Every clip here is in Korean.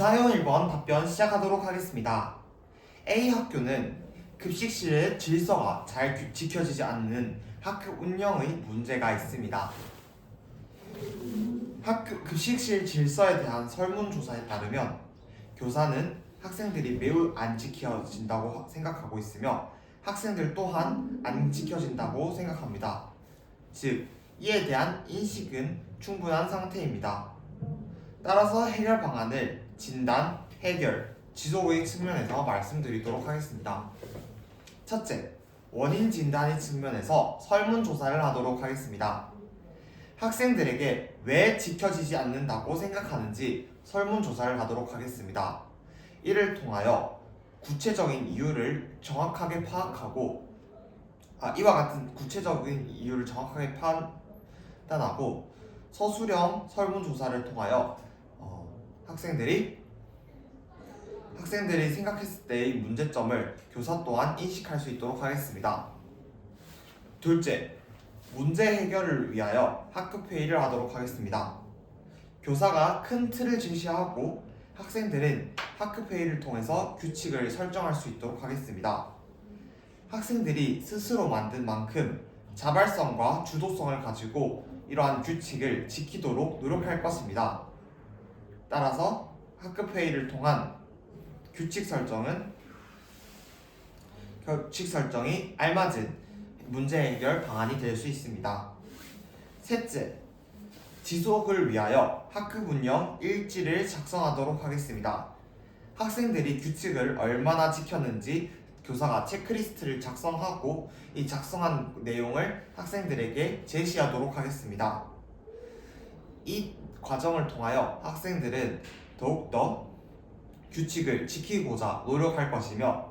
구사형 1번 답변 시작하도록 하겠습니다. A 학교는 급식실의 질서가 잘 규- 지켜지지 않는 학교 운영의 문제가 있습니다. 학교 급식실 질서에 대한 설문조사에 따르면 교사는 학생들이 매우 안 지켜진다고 하- 생각하고 있으며 학생들 또한 안 지켜진다고 생각합니다. 즉, 이에 대한 인식은 충분한 상태입니다. 따라서 해결 방안을 진단, 해결, 지속의 측면에서 말씀드리도록 하겠습니다. 첫째, 원인 진단의 측면에서 설문조사를 하도록 하겠습니다. 학생들에게 왜 지켜지지 않는다고 생각하는지 설문조사를 하도록 하겠습니다. 이를 통하여 구체적인 이유를 정확하게 파악하고 아, 이와 같은 구체적인 이유를 정확하게 판단하고 서술형 설문조사를 통하여 어, 학생들이 학생들이 생각했을 때의 문제점을 교사 또한 인식할 수 있도록 하겠습니다. 둘째, 문제 해결을 위하여 학급 회의를 하도록 하겠습니다. 교사가 큰 틀을 제시하고 학생들은 학급 회의를 통해서 규칙을 설정할 수 있도록 하겠습니다. 학생들이 스스로 만든 만큼 자발성과 주도성을 가지고 이러한 규칙을 지키도록 노력할 것입니다. 따라서 학급 회의를 통한 규칙 설정은 규칙 설정이 알맞은 문제 해결 방안이 될 수 있습니다. 셋째, 지속을 위하여 학급 운영 일지를 작성하도록 하겠습니다. 학생들이 규칙을 얼마나 지켰는지 교사가 체크리스트를 작성하고 이 작성한 내용을 학생들에게 제시하도록 하겠습니다. 이 과정을 통하여 학생들은 더욱더 규칙을 지키고자 노력할 것이며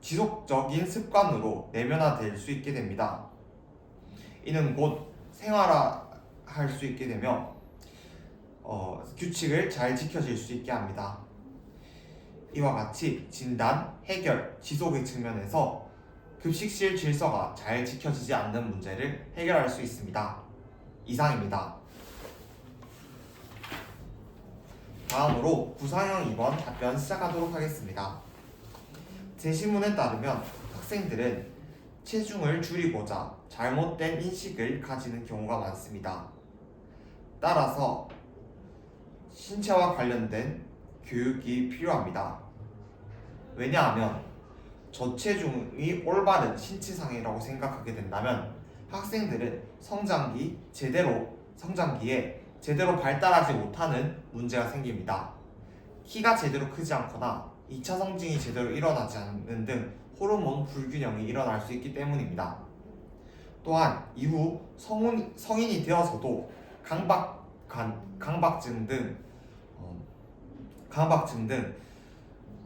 지속적인 습관으로 내면화될 수 있게 됩니다. 이는 곧 생활화할 수 있게 되며 어, 규칙을 잘 지켜질 수 있게 합니다. 이와 같이 진단, 해결, 지속의 측면에서 급식실 질서가 잘 지켜지지 않는 문제를 해결할 수 있습니다. 이상입니다. 다음으로 구상형 2번 답변 시작하도록 하겠습니다. 제시문에 따르면 학생들은 체중을 줄이고자 잘못된 인식을 가지는 경우가 많습니다. 따라서 신체와 관련된 교육이 필요합니다. 왜냐하면 저체중이 올바른 신체상이라고 생각하게 된다면 학생들은 성장기 제대로 성장기에 제대로 발달하지 못하는 문제가 생깁니다. 키가 제대로 크지 않거나 2차 성징이 제대로 일어나지 않는 등 호르몬 불균형이 일어날 수 있기 때문입니다. 또한 이후 성인, 성인이 되어서도 강박, 간, 강박증 등 어, 강박증 등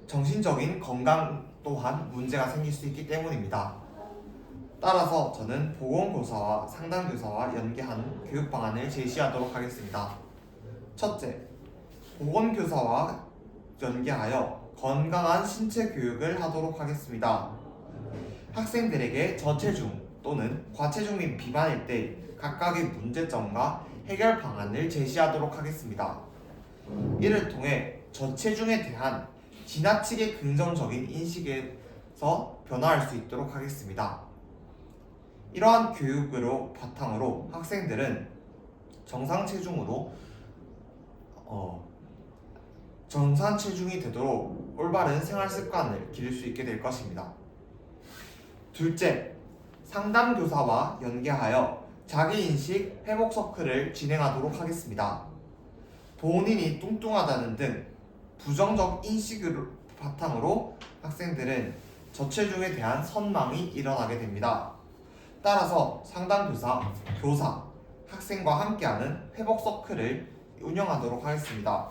정신적인 건강 또한 문제가 생길 수 있기 때문입니다. 따라서 저는 보건교사와 상담교사와 연계한 교육 방안을 제시하도록 하겠습니다. 첫째, 보건교사와 연계하여 건강한 신체 교육을 하도록 하겠습니다. 학생들에게 저체중 또는 과체중 및 비만일 때 각각의 문제점과 해결 방안을 제시하도록 하겠습니다. 이를 통해 저체중에 대한 지나치게 긍정적인 인식에서 변화할 수 있도록 하겠습니다. 이러한 교육으로 바탕으로 학생들은 정상 체중으로 어, 정상 체중이 되도록 올바른 생활 습관을 기를 수 있게 될 것입니다. 둘째, 상담 교사와 연계하여 자기 인식 회복 서클을 진행하도록 하겠습니다. 본인이 뚱뚱하다는 등 부정적 인식을 바탕으로 학생들은 저체중에 대한 선망이 일어나게 됩니다. 따라서 상담교사, 교사, 학생과 함께하는 회복 서클을 운영하도록 하겠습니다.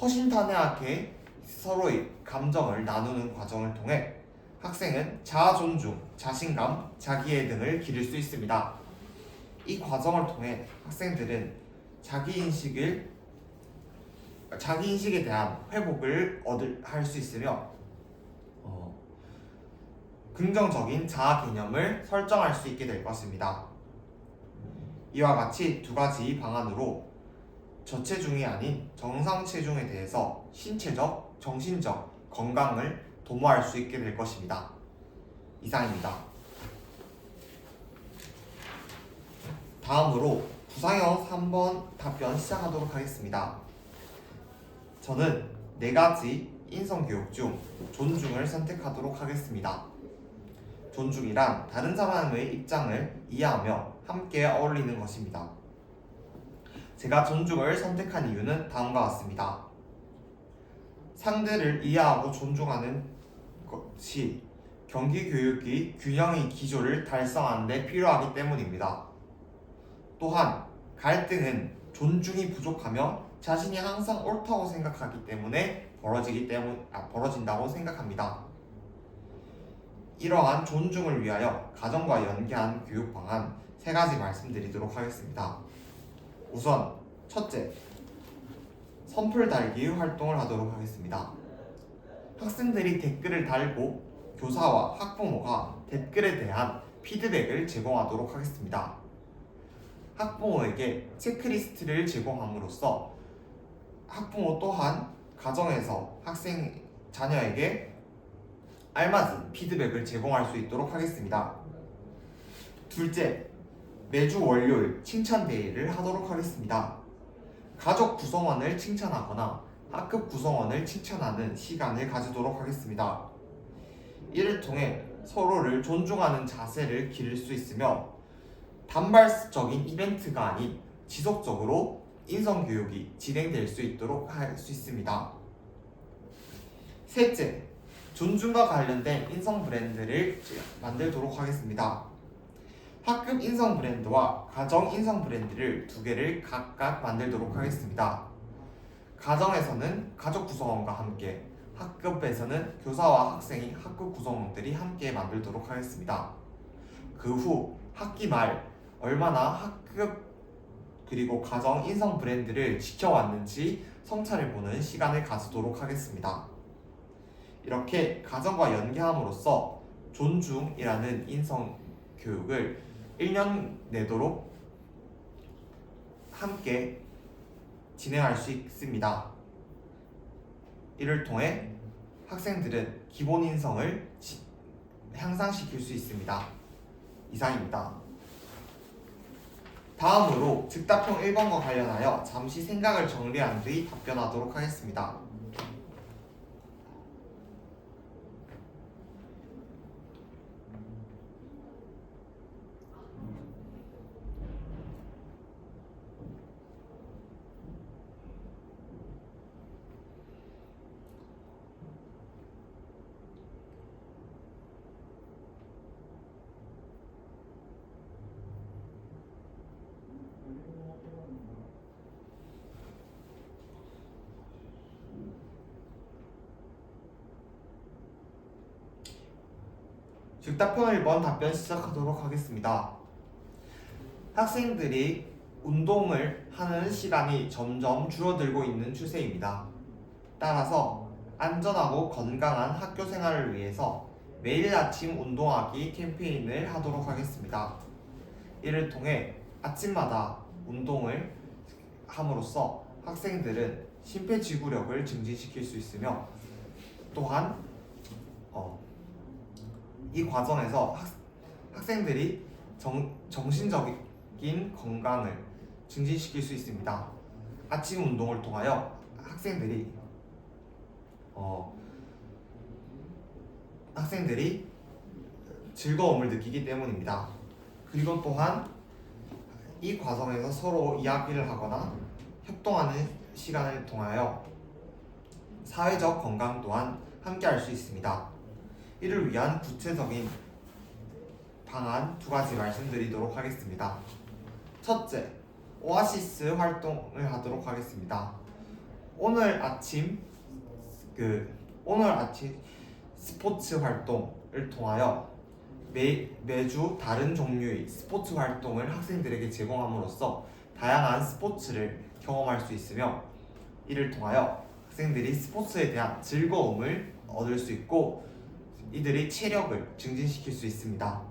허심탄회하게 서로의 감정을 나누는 과정을 통해 학생은 자아 존중, 자신감, 자기애 등을 기를 수 있습니다. 이 과정을 통해 학생들은 자기 인식을 자기 인식에 대한 회복을 얻을 할 수 있으며 어, 긍정적인 자아 개념을 설정할 수 있게 될 것입니다. 이와 같이 두 가지 방안으로 저체중이 아닌 정상 체중에 대해서 신체적, 정신적 건강을 도모할 수 있게 될 것입니다. 이상입니다. 다음으로 구상형 3번 답변 시작하도록 하겠습니다. 저는 네 가지 인성교육 중 존중을 선택하도록 하겠습니다. 존중이란 다른 사람의 입장을 이해하며 함께 어울리는 것입니다. 제가 존중을 선택한 이유는 다음과 같습니다. 상대를 이해하고 존중하는 것이 경기 교육이 균형의 기조를 달성하는 데 필요하기 때문입니다. 또한 갈등은 존중이 부족하며 자신이 항상 옳다고 생각하기 때문에 벌어지기 때문 아, 벌어진다고 생각합니다. 이러한 존중을 위하여 가정과 연계한 교육 방안 세 가지 말씀드리도록 하겠습니다. 우선 첫째, 선풀 달기 활동을 하도록 하겠습니다. 학생들이 댓글을 달고 교사와 학부모가 댓글에 대한 피드백을 제공하도록 하겠습니다. 학부모에게 체크리스트를 제공함으로써 학부모 또한 가정에서 학생 자녀에게 알맞은 피드백을 제공할 수 있도록 하겠습니다. 둘째, 매주 월요일 칭찬 데이를 하도록 하겠습니다. 가족 구성원을 칭찬하거나 학급 구성원을 칭찬하는 시간을 가지도록 하겠습니다. 이를 통해 서로를 존중하는 자세를 기를 수 있으며 단발적인 이벤트가 아닌 지속적으로 인성 교육이 진행될 수 있도록 할 수 있습니다. 셋째, 존중과 관련된 인성 브랜드를 만들도록 하겠습니다. 학급 인성 브랜드와 가정 인성 브랜드를 두 개를 각각 만들도록 하겠습니다. 가정에서는 가족 구성원과 함께, 학급에서는 교사와 학생이 학급 구성원들이 함께 만들도록 하겠습니다. 그 후 학기 말 얼마나 학급 그리고 가정 인성 브랜드를 지켜왔는지 성찰을 보는 시간을 가지도록 하겠습니다. 이렇게 가정과 연계함으로써 존중이라는 인성 교육을 1년 내도록 함께 진행할 수 있습니다. 이를 통해 학생들은 기본 인성을 지- 향상시킬 수 있습니다. 이상입니다. 다음으로 즉답형 1번과 관련하여 잠시 생각을 정리한 뒤 답변하도록 하겠습니다. 즉답형 1번 답변 시작하도록 하겠습니다. 학생들이 운동을 하는 시간이 점점 줄어들고 있는 추세입니다. 따라서 안전하고 건강한 학교 생활을 위해서 매일 아침 운동하기 캠페인을 하도록 하겠습니다. 이를 통해 아침마다 운동을 함으로써 학생들은 심폐지구력을 증진시킬 수 있으며 또한 어, 이 과정에서 학, 학생들이 정, 정신적인 건강을 증진시킬 수 있습니다. 아침 운동을 통하여 학생들이 어, 학생들이 즐거움을 느끼기 때문입니다. 그리고 또한 이 과정에서 서로 이야기를 하거나 협동하는 시간을 통하여 사회적 건강 또한 함께 할 수 있습니다. 이를 위한 구체적인 방안 두 가지 말씀드리도록 하겠습니다. 첫째, 오아시스 활동을 하도록 하겠습니다. 오늘 아침 그 오늘 아침 스포츠 활동을 통하여 매, 매주 다른 종류의 스포츠 활동을 학생들에게 제공함으로써 다양한 스포츠를 경험할 수 있으며 이를 통하여 학생들이 스포츠에 대한 즐거움을 얻을 수 있고 이들의 체력을 증진시킬 수 있습니다.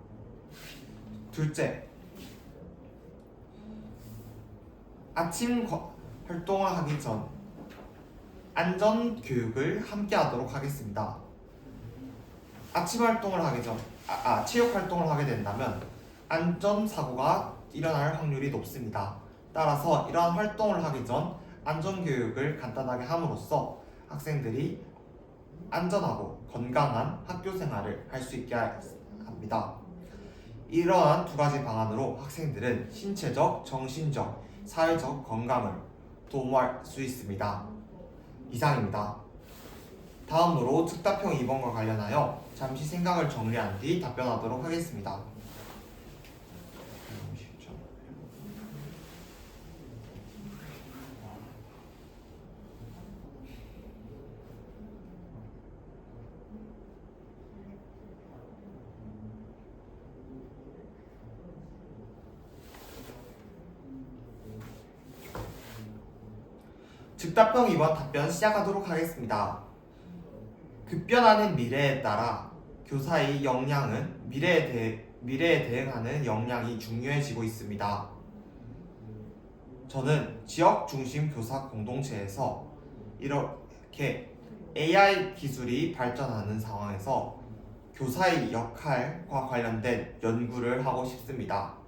둘째, 아침 거- 활동을 하기 전 안전 교육을 함께 하도록 하겠습니다. 아침 활동을 하기 전, 아, 아, 체육 활동을 하게 된다면 안전 사고가 일어날 확률이 높습니다. 따라서 이러한 활동을 하기 전 안전 교육을 간단하게 함으로써 학생들이 안전하고 건강한 학교 생활을 할 수 있게 합니다. 이러한 두 가지 방안으로 학생들은 신체적, 정신적, 사회적 건강을 도모할 수 있습니다. 이상입니다. 다음으로 즉답형 2번과 관련하여 잠시 생각을 정리한 뒤 답변하도록 하겠습니다. 즉답형 2번 답변 시작하도록 하겠습니다. 급변하는 미래에 따라 교사의 역량은 미래에, 대, 미래에 대응하는 역량이 중요해지고 있습니다. 저는 지역 중심 교사 공동체에서 이렇게 AI 기술이 발전하는 상황에서 교사의 역할과 관련된 연구를 하고 싶습니다.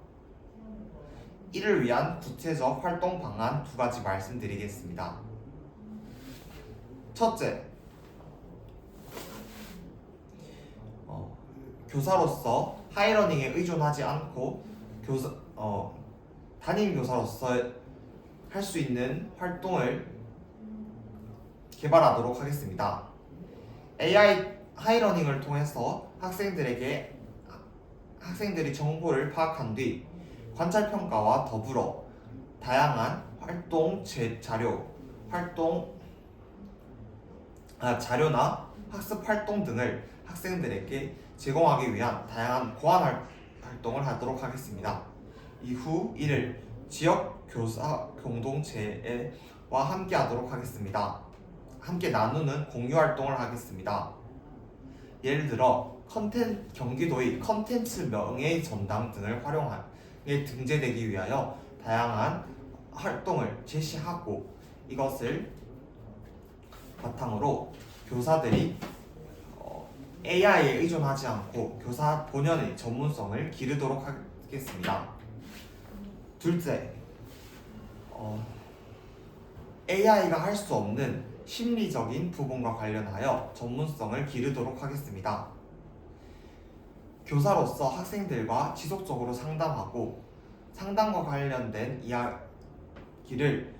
이를 위한 구체적 활동 방안 두 가지 말씀드리겠습니다. 첫째, 어, 교사로서 하이러닝에 의존하지 않고 교사 어, 담임 교사로서 할 수 있는 활동을 개발하도록 하겠습니다. AI 하이러닝을 통해서 학생들에게 학생들이 정보를 파악한 뒤 관찰 평가와 더불어 다양한 활동 제 자료, 활동 아, 자료나 학습 활동 등을 학생들에게 제공하기 위한 다양한 활- 활동을 하도록 하겠습니다. 이후 이를 지역 교사 공동체와 함께 하도록 하겠습니다. 함께 나누는 공유 활동을 하겠습니다. 예를 들어 컨텐 경기도의 컨텐츠 명예 전당 등을 활용하에 등재되기 위하여 다양한 활동을 제시하고 이것을 바탕으로 교사들이 어, AI에 의존하지 않고 교사 본연의 전문성을 기르도록 하겠습니다. 둘째, 어, AI가 할 수 없는 심리적인 부분과 관련하여 전문성을 기르도록 하겠습니다. 교사로서 학생들과 지속적으로 상담하고 상담과 관련된 이야기를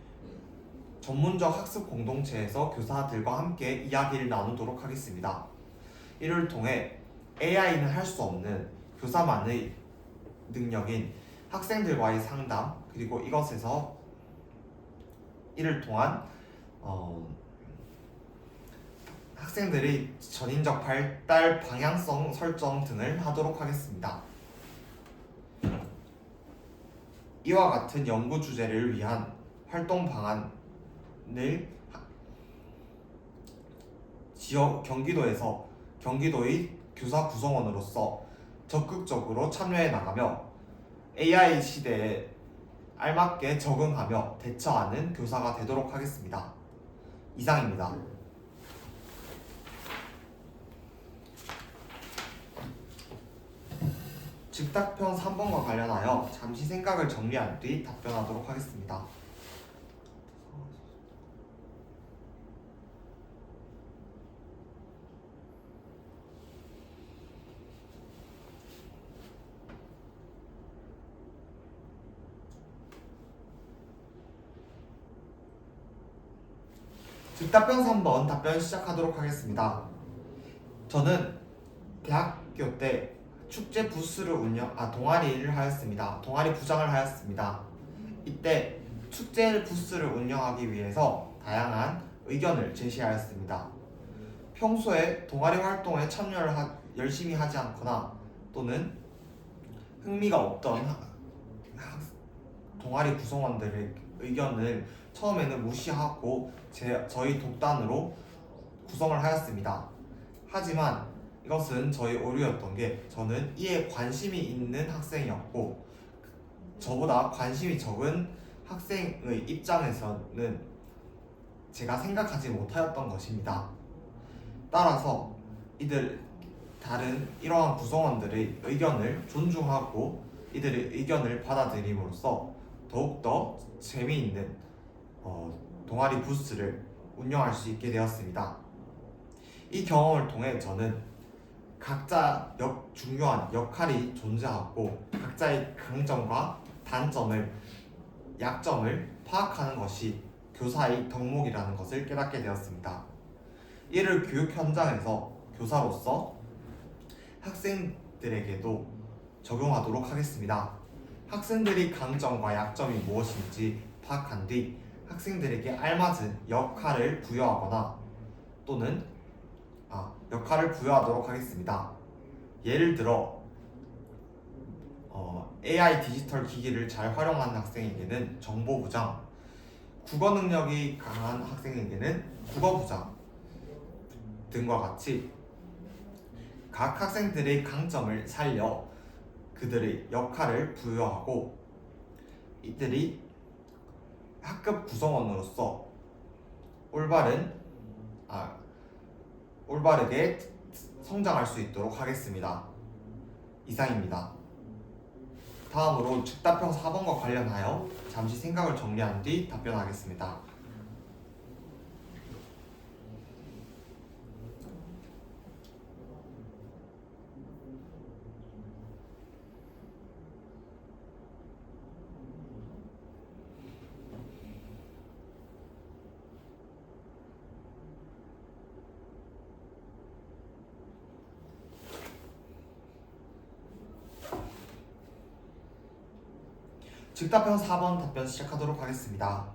전문적 학습 공동체에서 교사들과 함께 이야기를 나누도록 하겠습니다. 이를 통해 AI는 할 수 없는 교사만의 능력인 학생들과의 상담 그리고 이것에서 이를 통한 어, 학생들의 전인적 발달 방향성 설정 등을 하도록 하겠습니다. 이와 같은 연구 주제를 위한 활동 방안을 하- 지역 경기도에서 경기도의 교사 구성원으로서 적극적으로 참여해 나가며 AI 시대에 알맞게 적응하며 대처하는 교사가 되도록 하겠습니다. 이상입니다. 즉답형 3번과 관련하여 잠시 생각을 정리한 뒤 답변하도록 하겠습니다. 즉답형 3번 답변 시작하도록 하겠습니다. 저는 대학교 때 축제 부스를 운영, 아 동아리를 하였습니다. 동아리 부장을 하였습니다. 이때 축제 부스를 운영하기 위해서 다양한 의견을 제시하였습니다. 평소에 동아리 활동에 참여를 하- 열심히 하지 않거나 또는 흥미가 없던 동아리 구성원들의 의견을 처음에는 무시하고 제, 저희 독단으로 구성을 하였습니다. 하지만 이것은 저희 오류였던 게 저는 이에 관심이 있는 학생이었고 저보다 관심이 적은 학생의 입장에서는 제가 생각하지 못하였던 것입니다. 따라서 이들 다른 이러한 구성원들의 의견을 존중하고 이들의 의견을 받아들임으로써 더욱더 재미있는 어, 동아리 부스를 운영할 수 있게 되었습니다. 이 경험을 통해 저는 각자 역, 중요한 역할이 존재하고 각자의 강점과 단점을 약점을 파악하는 것이 교사의 덕목이라는 것을 깨닫게 되었습니다. 이를 교육 현장에서 교사로서 학생들에게도 적용하도록 하겠습니다. 학생들이 강점과 약점이 무엇인지 파악한 뒤 학생들에게 알맞은 역할을 부여하거나 또는 아, 역할을 부여하도록 하겠습니다. 예를 들어 어, AI 디지털 기기를 잘 활용하는 학생에게는 정보부장, 국어 능력이 강한 학생에게는 국어부장 등과 같이 각 학생들의 강점을 살려 그들의 역할을 부여하고 이들이 학급 구성원으로서 올바른 아 올바르게 성장할 수 있도록 하겠습니다. 이상입니다. 다음으로 즉답형 4번과 관련하여 잠시 생각을 정리한 뒤 답변하겠습니다. 즉답형 4번 답변 시작하도록 하겠습니다.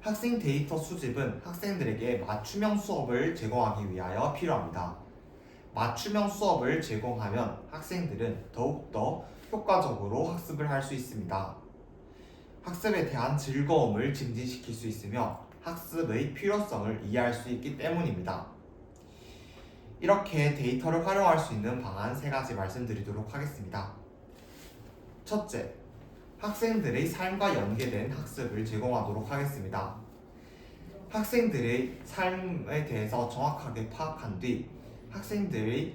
학생 데이터 수집은 학생들에게 맞춤형 수업을 제공하기 위하여 필요합니다. 맞춤형 수업을 제공하면 학생들은 더욱더 효과적으로 학습을 할 수 있습니다. 학습에 대한 즐거움을 증진시킬 수 있으며 학습의 필요성을 이해할 수 있기 때문입니다. 이렇게 데이터를 활용할 수 있는 방안 세 가지 말씀드리도록 하겠습니다. 첫째, 학생들의 삶과 연계된 학습을 제공하도록 하겠습니다. 학생들의 삶에 대해서 정확하게 파악한 뒤 학생들의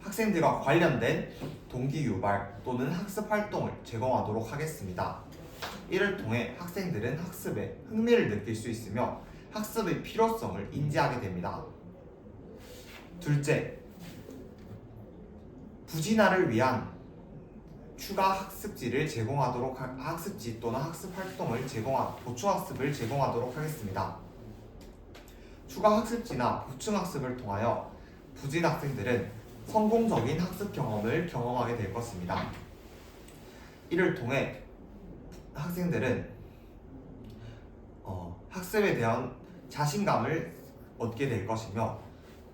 학생들과 관련된 동기 유발 또는 학습 활동을 제공하도록 하겠습니다. 이를 통해 학생들은 학습에 흥미를 느낄 수 있으며 학습의 필요성을 인지하게 됩니다. 둘째, 부진화를 위한 추가 학습지를 제공하도록 하, 학습지 또는 학습 활동을 제공하 보충 학습을 제공하도록 하겠습니다. 추가 학습지나 보충 학습을 통하여 부진 학생들은 성공적인 학습 경험을 경험하게 될 것입니다. 이를 통해 학생들은 어, 학습에 대한 자신감을 얻게 될 것이며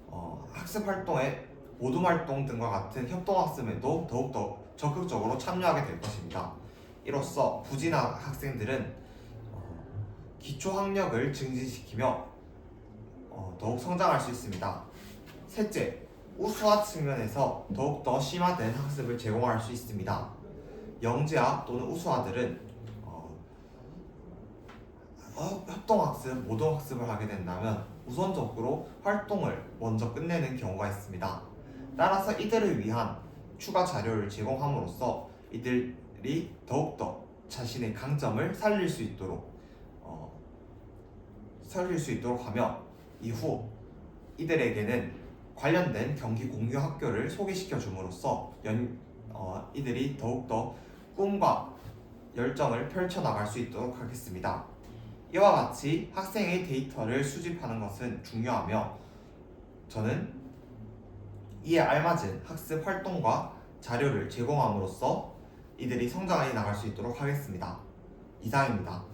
어, 학습 활동에 모둠 활동 등과 같은 협동 학습에도 더욱더 적극적으로 참여하게 될 것입니다. 이로써 부진한 학생들은 어, 기초 학력을 증진시키며 어, 더욱 성장할 수 있습니다. 셋째, 우수화 측면에서 더욱더 심화된 학습을 제공할 수 있습니다. 영재학 또는 우수화들은 어, 어, 협동학습, 모동학습을 하게 된다면 우선적으로 활동을 먼저 끝내는 경우가 있습니다. 따라서 이들을 위한 추가 자료를 제공함으로써 이들이 더욱더 자신의 강점을 살릴 수 있도록 어, 살릴 수 있도록 하며 이후 이들에게는 관련된 경기 공유 학교를 소개시켜 줌으로써 연, 어, 이들이 더욱더 꿈과 열정을 펼쳐나갈 수 있도록 하겠습니다. 이와 같이 학생의 데이터를 수집하는 것은 중요하며 저는 이에 알맞은 학습 활동과 자료를 제공함으로써 이들이 성장해 나갈 수 있도록 하겠습니다. 이상입니다.